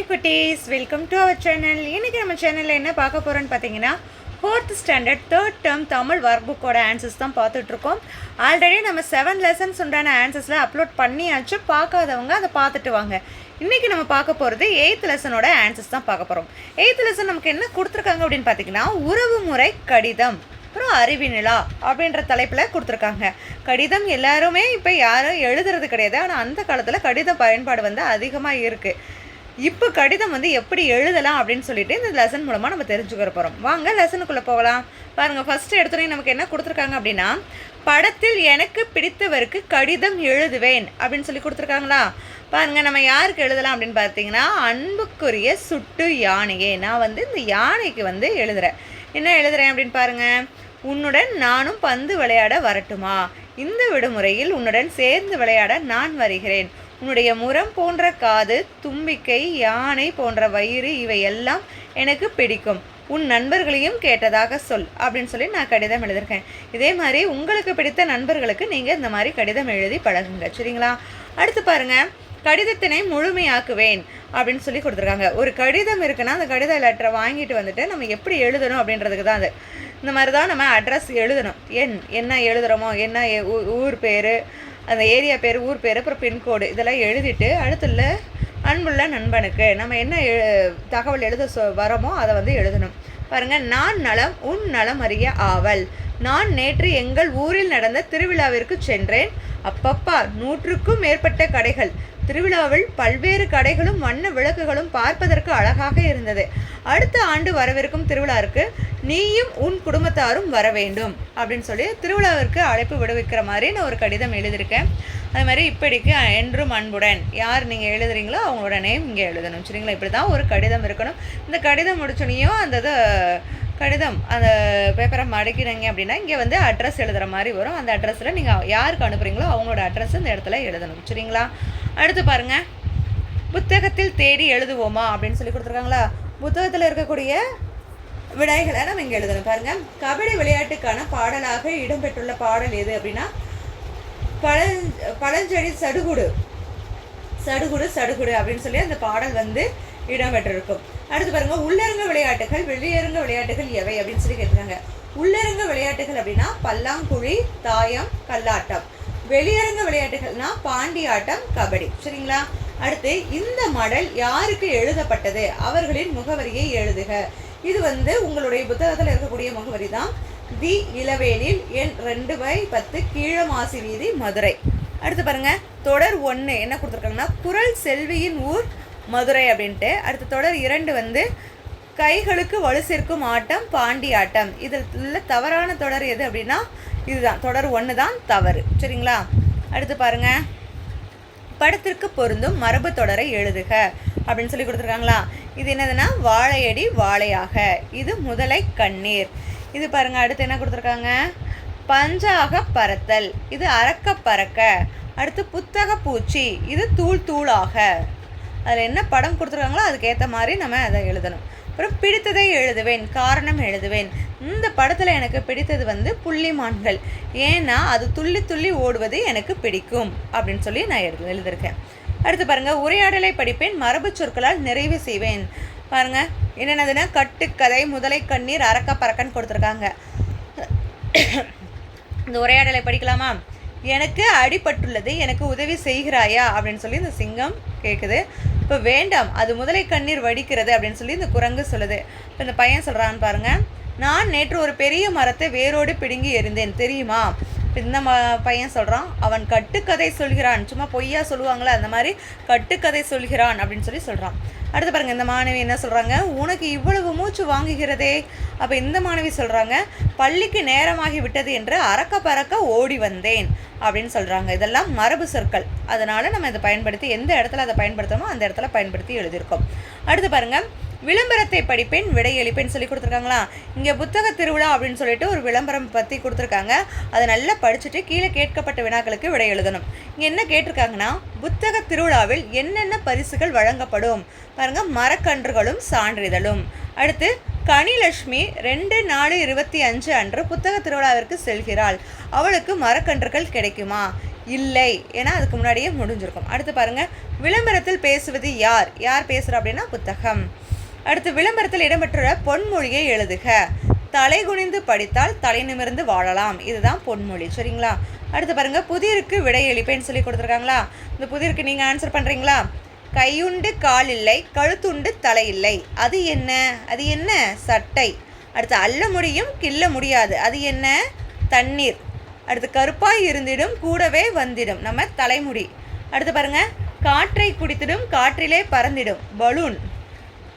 Hi குட்டீஸ். Welcome to our channel இன்றைக்கி நம்ம சேனலில் என்ன பார்க்க போகிறோன்னு பார்த்தீங்கன்னா fourth standard third term Tamil work புக்கோட ஆன்சர்ஸ் தான் பார்த்துட்ருக்கோம். ஆல்ரெடி நம்ம செவன் லெசன்ஸ் உண்டான ஆன்சர்ஸில் அப்லோட் பண்ணியாச்சு. பார்க்காதவங்க அதை பார்த்துட்டு வாங்க. இன்றைக்கி நம்ம பார்க்க போகிறது எயித் லெசனோட ஆன்சர்ஸ் தான் பார்க்க போகிறோம் எயித் லெசன் நமக்கு என்ன கொடுத்துருக்காங்க அப்படின்னு பார்த்தீங்கன்னா உறவுமுறை கடிதம் அப்புறம் அறிவினிலா அப்படின்ற தலைப்பில் கொடுத்துருக்காங்க. கடிதம் எல்லாருமே இப்போ யாரும் எழுதுறது கிடையாது. ஆனால் அந்த காலத்தில் கடித பயன்பாடு வந்து அதிகமாக இருக்குது இப்போ கடிதம் வந்து எப்படி எழுதலாம் அப்படின்னு சொல்லிட்டு இந்த லெசன் மூலமாக நம்ம தெரிஞ்சுக்கிற போகிறோம் வாங்க லெசனுக்குள்ளே போகலாம். பாருங்கள் ஃபஸ்ட்டு எடுத்தோடனே நமக்கு என்ன கொடுத்துருக்காங்க அப்படின்னா படத்தில் எனக்கு பிடித்தவருக்கு கடிதம் எழுதுவேன் அப்படின்னு சொல்லி கொடுத்துருக்காங்களா? பாருங்கள் நம்ம யாருக்கு எழுதலாம் அப்படின்னு பார்த்தீங்கன்னா அன்புக்குரிய சுட்டு யானையே நான் வந்து இந்த யானைக்கு வந்து எழுதுகிறேன் என்ன எழுதுகிறேன் அப்படின்னு பாருங்கள் உன்னுடன் நானும் பந்து விளையாட வரட்டுமா? இந்த விடுமுறையில் உன்னுடன் சேர்ந்து விளையாட நான் வருகிறேன். உன்னுடைய முரம் போன்ற காது தும்பிக்கை யானை போன்ற வயிறு இவை எல்லாம் எனக்கு பிடிக்கும். உன் நண்பர்களையும் கேட்டதாக சொல் அப்படின்னு சொல்லி நான் கடிதம் எழுதியிருக்கேன். இதே மாதிரி உங்களுக்கு பிடித்த நண்பர்களுக்கு நீங்கள் இந்த மாதிரி கடிதம் எழுதி பழகுங்க. சரிங்களா? அடுத்து பாருங்க. கடிதத்தினை முழுமையாக்குவேன் அப்படின்னு சொல்லி கொடுத்துருக்காங்க. ஒரு கடிதம் இருக்குன்னா அந்த கடித லெட்டரை வாங்கிட்டு வந்துட்டு நம்ம எப்படி எழுதணும் அப்படின்றதுக்கு தான் அது. இந்த மாதிரி தான் நம்ம அட்ரஸ் எழுதணும். என் என்ன எழுதுகிறோமோ என்ன ஊர் பேர் அந்த ஏரியா பேர் ஊர் பேர் அப்புறம் பின்கோடு இதெல்லாம் எழுதிட்டு அடுத்துள்ள அன்புள்ள நண்பனுக்கு நம்ம என்ன எழு- தகவல் எழுத சொ வரோமோ அதை வந்து எழுதணும். பாருங்கள் நான் நலம் உன் நலம் அறிய ஆவல். நான் நேற்று எங்கள் ஊரில் நடந்த திருவிழாவிற்கு சென்றேன். அப்பப்பா நூற்றுக்கும் மேற்பட்ட கடைகள். திருவிழாவில் பல்வேறு கடைகளும் வண்ண விளக்குகளும் பார்ப்பதற்கு அழகாக இருந்தது. அடுத்த ஆண்டு வரவிருக்கும் திருவிழாவிற்கு நீயும் உன் குடும்பத்தாரும் வர வேண்டும். அப்படின்னு சொல்லி திருவிழாவிற்கு அழைப்பு விடுவிக்கிற மாதிரி நான் ஒரு கடிதம் எழுதியிருக்கேன். அது மாதிரி இப்படிக்கு என்றும் அன்புடன். யார் நீங்கள் எழுதுறீங்களோ அவங்களோட நேம் இங்கே எழுதணும். சரிங்களா? இப்படி தான் ஒரு கடிதம் இருக்கணும். இந்த கடிதம் முடிச்சோனையும் அந்த இது கடிதம் அந்த பேப்பரை மடக்கினீங்க அப்படின்னா இங்கே வந்து அட்ரஸ் எழுதுகிற மாதிரி வரும். அந்த அட்ரஸில் நீங்கள் யாருக்கு அனுப்புகிறீங்களோ அவங்களோட அட்ரஸ் இந்த இடத்துல எழுதணும். சரிங்களா? அடுத்து பாருங்கள் புத்தகத்தில் தேடி எழுதுவோமா அப்படின்னு சொல்லி கொடுத்துருக்காங்களா? புத்தகத்தில் இருக்கக்கூடிய விடைகளை நம்ம இங்கே எழுதணும். பாருங்கள் கபடி விளையாட்டுக்கான பாடலாக இடம்பெற்றுள்ள பாடல் எது அப்படின்னா பழஞ் பழஞ்செடி சடுகுடு. சடுகுடு சடுகுடு அப்படின்னு சொல்லி அந்த பாடல் வந்து இடம்பெற்றிருக்கும். அடுத்து பாருங்க உள்ளரங்க விளையாட்டுகள் வெளியரங்க விளையாட்டுகள் எவை அப்படின்னு சொல்லி கேட்டிருக்காங்க. உள்ளரங்க விளையாட்டுகள் அப்படின்னா பல்லாங்குழி தாயம் கல்லாட்டம். வெளியரங்க விளையாட்டுகள்னா பாண்டி ஆட்டம் கபடி. சரிங்களா? அடுத்து இந்த மடல் யாருக்கு எழுதப்பட்டது? அவர்களின் முகவரியை எழுதுக. இது வந்து உங்களுடைய புத்தகத்தில் இருக்கக்கூடிய முகவரி தான் தி இளவேலில் எண் ரெண்டு பை பத்து கீழமாசி வீதி மதுரை. அடுத்து பாருங்க தொடர் ஒன்று என்ன கொடுத்துருக்காங்கன்னா குரல் செல்வியின் ஊர் மதுரை அப்படின்ட்டு. அடுத்து தொடர் இரண்டு வந்து கைகளுக்கு வலு சேர்க்கும் ஆட்டம் பாண்டி ஆட்டம். இதில் உள்ள தவறான தொடர் எது அப்படின்னா இதுதான். தொடர் ஒன்று தான் தவறு. சரிங்களா? அடுத்து பாருங்க படத்திற்கு பொருந்தும் மரபு தொடரை எழுதுக அப்படின்னு சொல்லி கொடுத்துருக்காங்களா? இது என்னதுன்னா வாழையடி வாழையாக. இது முதலை கண்ணீர். இது பாருங்க அடுத்து என்ன கொடுத்துருக்காங்க? பஞ்சாக பறத்தல். இது அறக்க பறக்க. அடுத்து புத்தக பூச்சி. இது தூள் தூளாக. அதில் என்ன படம் கொடுத்துருக்காங்களோ அதுக்கேற்ற மாதிரி நம்ம அதை எழுதணும். அப்புறம் பிடித்ததை எழுதுவேன் காரணம் எழுதுவேன். இந்த படத்தில் எனக்கு பிடித்தது வந்து புள்ளிமான்கள். ஏன்னா அது துள்ளி துள்ளி ஓடுவது எனக்கு பிடிக்கும் அப்படின்னு சொல்லி நான் எழுது எழுதியிருக்கேன். அடுத்து பாருங்கள் உரையாடலை படிப்பேன் மரபு சொற்களால் நிறைவு செய்வேன். பாருங்க. என்னென்னதுன்னா கட்டுக்கதை முதலை கண்ணீர் அரக்க பறக்கன்னு கொடுத்துருக்காங்க. இந்த உரையாடலை படிக்கலாமா? எனக்கு அடிபட்டுள்ளது எனக்கு உதவி செய்கிறாயா? அப்படின்னு சொல்லி இந்த சிங்கம் கேட்குது இப்போ வேண்டாம் அது முதலை கண்ணீர் வடிக்கிறது அப்படின்னு சொல்லி இந்த குரங்கு சொல்லுது. இப்போ இந்த பையன் சொல்கிறான்னு பாருங்க நான் நேற்று ஒரு பெரிய மரத்தை வேரோடு பிடுங்கி எறிந்தேன் தெரியுமா? இந்த ம பையன் சொல்கிறான் அவன் கட்டுக்கதை சொல்கிறான். சும்மா பொய்யா சொல்லுவாங்களே அந்த மாதிரி கட்டுக்கதை சொல்கிறான் அப்படின்னு சொல்லி சொல்கிறான் அடுத்து பாருங்கள் இந்த மாணவி என்ன சொல்கிறாங்க உனக்கு இவ்வளவு மூச்சு வாங்குகிறதே. அப்போ இந்த மாணவி சொல்கிறாங்க பள்ளிக்கு நேரமாகி விட்டது என்று அறக்க பறக்க ஓடி வந்தேன். அப்படின்னு சொல்கிறாங்க இதெல்லாம் மரபு சொற்கள். அதனால் நம்ம இதை பயன்படுத்தி எந்த இடத்துல அதை பயன்படுத்தணுமோ அந்த இடத்துல பயன்படுத்தி எழுதியிருக்கோம். அடுத்து பாருங்க விளம்பரத்தை படிப்பேன் விடையளிப்பேன் சொல்லி கொடுத்துருக்காங்களா? இங்கே புத்தக திருவிழா அப்படின்னு சொல்லிட்டு ஒரு விளம்பரம் பற்றி கொடுத்துருக்காங்க. அதை நல்லா படிச்சுட்டு கீழே கேட்கப்பட்ட வினாக்களுக்கு விடை எழுதணும். இங்கே என்ன கேட்டிருக்காங்கன்னா புத்தக திருவிழாவில் என்னென்ன பரிசுகள் வழங்கப்படும்? பாருங்கள் மரக்கன்றுகளும் சான்றிதழும். அடுத்து கனிலட்சுமி ரெண்டு நாலு இருபத்தி அஞ்சு அன்று புத்தக திருவிழாவிற்கு செல்கிறாள். அவளுக்கு மரக்கன்றுகள் கிடைக்குமா? இல்லை. ஏன்னா அதுக்கு முன்னாடியே முடிஞ்சிருக்கும். அடுத்து பாருங்கள் விளம்பரத்தில் பேசுவது யார்? யார் பேசுகிறா அப்படின்னா புத்தகம். அடுத்து விளம்பரத்தில் இடம்பெற்றுள்ள பொன்மொழியை எழுதுக. தலை குனிந்து படித்தால் தலை நிமிர்ந்து வாழலாம். இதுதான் பொன்மொழி. சரிங்களா? அடுத்து பாருங்க புதிருக்கு விடை எளிப்பேன்னு சொல்லி கொடுத்துருக்காங்களா? இந்த புதிருக்கு நீங்கள் ஆன்சர் பண்ணுறீங்களா கையுண்டு கால் இல்லை கழுத்துண்டு தலை இல்லை அது என்ன? அது என்ன? சட்டை. அடுத்து அள்ள முடியும் கிள்ள முடியாது. அது என்ன? தண்ணீர். அடுத்து கருப்பாய் இருந்திடும் கூடவே வந்திடும். நம்ம தலைமுடி. அடுத்து பாருங்க காற்றை குடித்திடும் காற்றிலே பறந்திடும். பலூன்.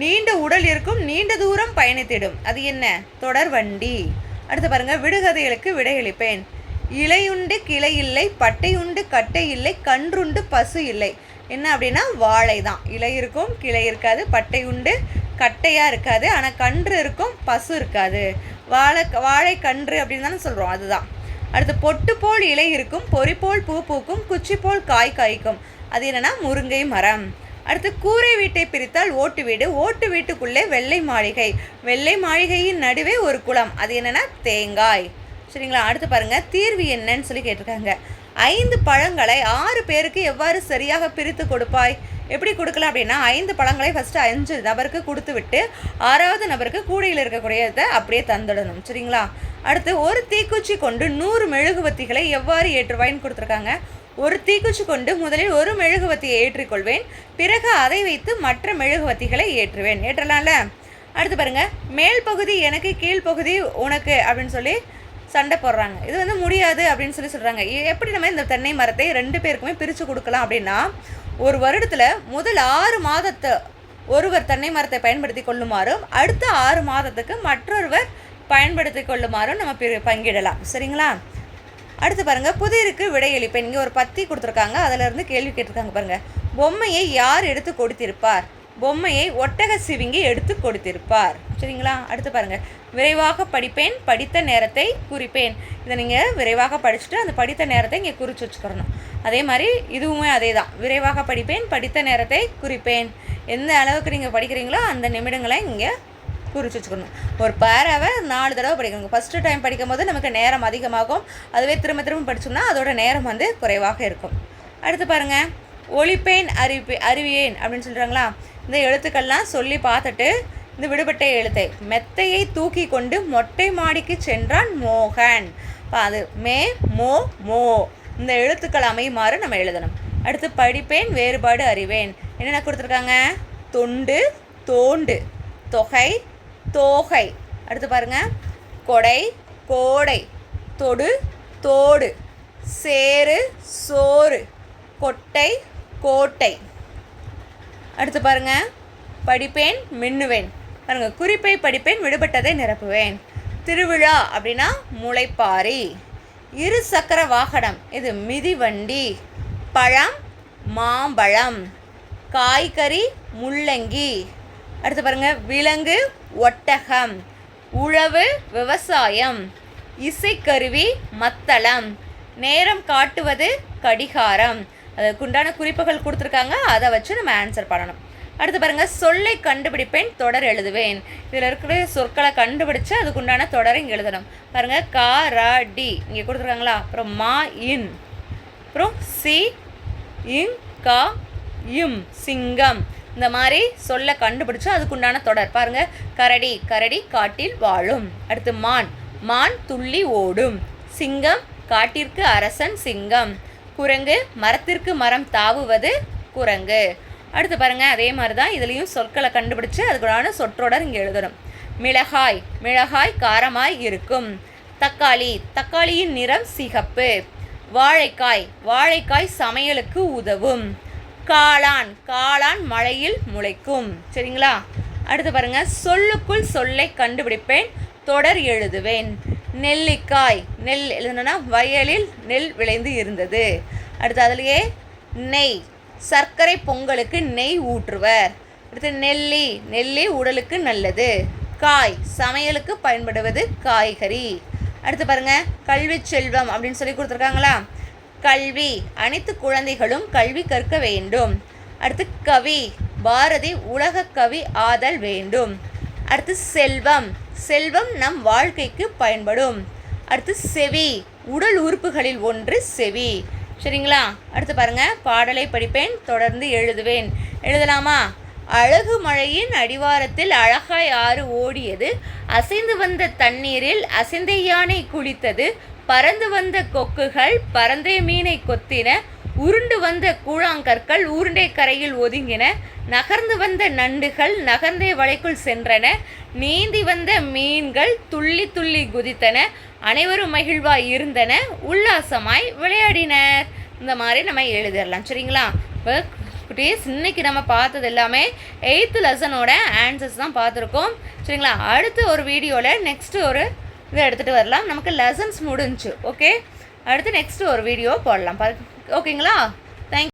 நீண்ட உடல் இருக்கும் நீண்ட தூரம் பயணித்திடும். அது என்ன? தொடர் வண்டி. அடுத்து பாருங்க விடுகதைகளுக்கு விடையளிப்பேன். இலையுண்டு கிளை இல்லை பட்டை உண்டு கட்டை இல்லை கன்றுண்டு பசு இல்லை. என்ன அப்படின்னா வாழை தான். இலை இருக்கும் கிளை இருக்காது பட்டை உண்டு கட்டையாக இருக்காது ஆனால் கன்று இருக்கும் பசு இருக்காது. வாழை வாழை கன்று அப்படின்னு தானே சொல்கிறோம் அதுதான். அடுத்து பொட்டு போல் இலை இருக்கும் பொறி போல் பூ பூக்கும் குச்சி போல் காய் காய்க்கும். அது என்னன்னா முருங்கை மரம். அடுத்து கூரை வீட்டை பிரித்தால் ஓட்டு வீடு. ஓட்டு வீட்டுக்குள்ளே வெள்ளை மாளிகை. வெள்ளை மாளிகையின் நடுவே ஒரு குளம். அது என்னென்னா தேங்காய். சரிங்களா? அடுத்து பாருங்கள் தீர்வு என்னன்னு சொல்லி கேட்டிருக்காங்க. ஐந்து பழங்களை ஆறு பேருக்கு எவ்வாறு சரியாக பிரித்து கொடுப்பாய்? எப்படி கொடுக்கலாம் அப்படின்னா ஐந்து பழங்களை ஃபஸ்ட்டு அஞ்சு நபருக்கு கொடுத்து விட்டு ஆறாவது நபருக்கு கூடையில் இருக்கக்கூடியதை அப்படியே தந்துடணும். சரிங்களா? அடுத்து ஒரு தீக்குச்சி கொண்டு நூறு மெழுகுவத்திகளை எவ்வாறு ஏற்றுவாய்ன்னு கொடுத்துருக்காங்க. ஒரு தீக்குச்சி கொண்டு முதலில் ஒரு மெழுகுவத்தியை ஏற்றிக்கொள்வேன். பிறகு அதை வைத்து மற்ற மெழுகுவத்திகளை ஏற்றுவேன். ஏற்றலாம்ல? அடுத்து பாருங்கள் மேல் பகுதி எனக்கு கீழ்ப்பகுதி உனக்கு அப்படின்னு சொல்லி சண்டை போடுறாங்க. இது வந்து முடியாது அப்படின்னு சொல்லி சொல்கிறாங்க எப்படி நம்ம இந்த தென்னை மரத்தை ரெண்டு பேருக்குமே பிரித்து கொடுக்கலாம் அப்படின்னா ஒரு வருடத்தில் முதல் ஆறு மாதத்தை ஒருவர் தென்னை மரத்தை பயன்படுத்தி கொள்ளுமாறும் அடுத்த ஆறு மாதத்துக்கு மற்றொருவர் பயன்படுத்தி கொள்ளுமாறும் நம்ம பங்கிடலாம். சரிங்களா? அடுத்து பாருங்க புதிருக்கு விடையளிப்பேன். இங்கே ஒரு பத்தி கொடுத்துருக்காங்க. அதுல இருந்து கேள்வி கேட்டிருக்காங்க பாருங்க. பொம்மையை யார் எடுத்து கொடுத்திருப்பார்? பொம்மையை ஒட்டக சிவிங்கி எடுத்து கொடுத்திருப்பார். சரிங்களா? அடுத்து பாருங்க. விரைவாக படிப்பேன் படித்த நேரத்தை குறிப்பேன். இதை நீங்கள் விரைவாக படிச்சுட்டு அந்த படித்த நேரத்தை இங்கே குறித்து வச்சுக்கிறணும் அதே மாதிரி இதுவுமே அதே தான் விரைவாக படிப்பேன் படித்த நேரத்தை குறிப்பேன். எந்த அளவுக்கு நீங்கள் படிக்கிறீங்களோ அந்த நிமிடங்களை இங்கே குறித்து வச்சுக்கணும். ஒரு பேராவை நாலு தடவை படிக்கணும் ஃபஸ்ட்டு டைம் படிக்கும் போது நமக்கு நேரம் அதிகமாகும். அதுவே திரும்ப திரும்ப படித்தோம்னா அதோட நேரம் வந்து குறைவாக இருக்கும். அடுத்து பாருங்கள் ஒளிப்பேன் அறிவிப்பே அறிவியேன் அப்படின்னு சொல்கிறாங்களா இந்த எழுத்துக்கள்லாம் சொல்லி பார்த்துட்டு இந்த விடுபட்ட எழுத்தை மெத்தையை தூக்கி கொண்டு மொட்டை மாடிக்கு சென்றான் மோகன். அது மே மோ மோ. இந்த எழுத்துக்கள் அமையுமாறு நம்ம எழுதணும். அடுத்து படிப்பேன் வேறுபாடு அறிவேன். என்னென்ன கொடுத்துருக்காங்க? தொண்டு தோண்டு தொகை தோகை. அடுத்து பாருங்கள் கொடை கோடை. தொடு தோடு. சேரு சோறு. கொட்டை கோட்டை. அடுத்து பாருங்கள் படிப்பேன் மின்னுவேன். பாருங்கள் குறிப்பை படிப்பேன் விடுபட்டதை நிரப்புவேன். திருவிழா அப்படின்னா முளைப்பாரி. இரு சக்கர வாகனம். இது மிதிவண்டி பழம் மாம்பழம். காய்கறி முள்ளங்கி. அடுத்து பாருங்கள் விலங்கு ஒட்டகம் உழவு விவசாயம் இசைக்கருவி மத்தளம் நேரம் காட்டுவது கடிகாரம். அதுக்குண்டான குறிப்புகள் கொடுத்துருக்காங்க அதை வச்சு நம்ம ஆன்சர் பண்ணணும். அடுத்து பாருங்கள் சொல்லை கண்டுபிடிப்பேன் தொடர் எழுதுவேன். இதில் இருக்கிற சொற்களை கண்டுபிடிச்சு அதுக்குண்டான தொடரை இங்கே எழுதணும். பாருங்கள் கா ரா டி. இங்கே கொடுத்துருக்காங்களா? அப்புறம் மா இன். அப்புறம் சி இங் கா இம் சிங்கம். இந்த மாதிரி சொல்ல கண்டுபிடிச்சு அதுக்குண்டான தொடர். பாருங்க. கரடி கரடி காட்டில் வாழும். அடுத்து மான். மான் துள்ளி ஓடும். சிங்கம் காட்டிற்கு அரசன் சிங்கம். குரங்கு மரத்திற்கு மரம் தாவுவது குரங்கு. அடுத்து பாருங்க. அதே மாதிரி தான் இதுலேயும் சொற்களை கண்டுபிடிச்சு அதுக்குண்டான சொற்றொடர் இங்கே எழுதணும். மிளகாய் மிளகாய் காரமாய் இருக்கும். தக்காளி தக்காளியின் நிறம் சிகப்பு. வாழைக்காய் வாழைக்காய் சமையலுக்கு உதவும். காளான் காளான் மழையில் முளைக்கும். சரிங்களா? அடுத்து பாருங்க. சொல்லுக்குள் சொல்லை கண்டுபிடிப்பேன் தொடர் எழுதுவேன். நெல்லிக்காய் நெல் எழுதுனா வயலில் நெல் விளைந்து இருந்தது. அடுத்து அதுலேயே நெய் சர்க்கரை பொங்கலுக்கு நெய் ஊற்றுவர். அடுத்து நெல்லி நெல்லி உடலுக்கு நல்லது. காய் சமையலுக்கு பயன்படுவது காய்கறி. அடுத்து பாருங்க. கல்வி செல்வம் அப்படின்னு சொல்லி கொடுத்துருக்காங்களா? கல்வி. அனைத்து குழந்தைகளும் கல்வி கற்க வேண்டும். அடுத்து கவி. பாரதி உலக கவி ஆதல் வேண்டும். அடுத்து செல்வம். செல்வம் நம் வாழ்க்கைக்கு பயன்படும். அடுத்து செவி. உடல் உறுப்புகளில் ஒன்று செவி. சரிங்களா? அடுத்து பாருங்க. பாடலை படிப்பேன் தொடர்ந்து எழுதுவேன். எழுதலாமா? அழகு மழையின் அடிவாரத்தில் அழகாய் ஆறு ஓடியது. அசைந்து வந்த தண்ணீரில் அசைந்த யானை குளித்தது. பறந்து வந்த கொக்குகள் பறந்தே மீனை கொத்தின உருண்டு வந்த கூழாங்கற்கள் உருண்டை கரையில் ஒதுங்கின நகர்ந்து வந்த நண்டுகள் நகர்ந்தே வளைக்குள் சென்றன நீந்தி வந்த மீன்கள் துள்ளி துள்ளி குதித்தன அனைவரும் மகிழ்வாய் இருந்தன உல்லாசமாய் விளையாடினர். இந்த மாதிரி நம்ம எழுதிடலாம் சரிங்களா? குட்டீஸ் இன்னைக்கு நம்ம பார்த்தது எல்லாமே எயித்து லெசனோட ஆன்சர்ஸ் தான் பார்த்துருக்கோம். சரிங்களா? அடுத்து ஒரு வீடியோவில் நெக்ஸ்ட்டு ஒரு இதை எடுத்துகிட்டு வரலாம். நமக்கு லெசன்ஸ் முடிஞ்சுச்சு. ஓகே அடுத்து நெக்ஸ்ட்டு ஒரு வீடியோ போடலாம். ஓகேங்களா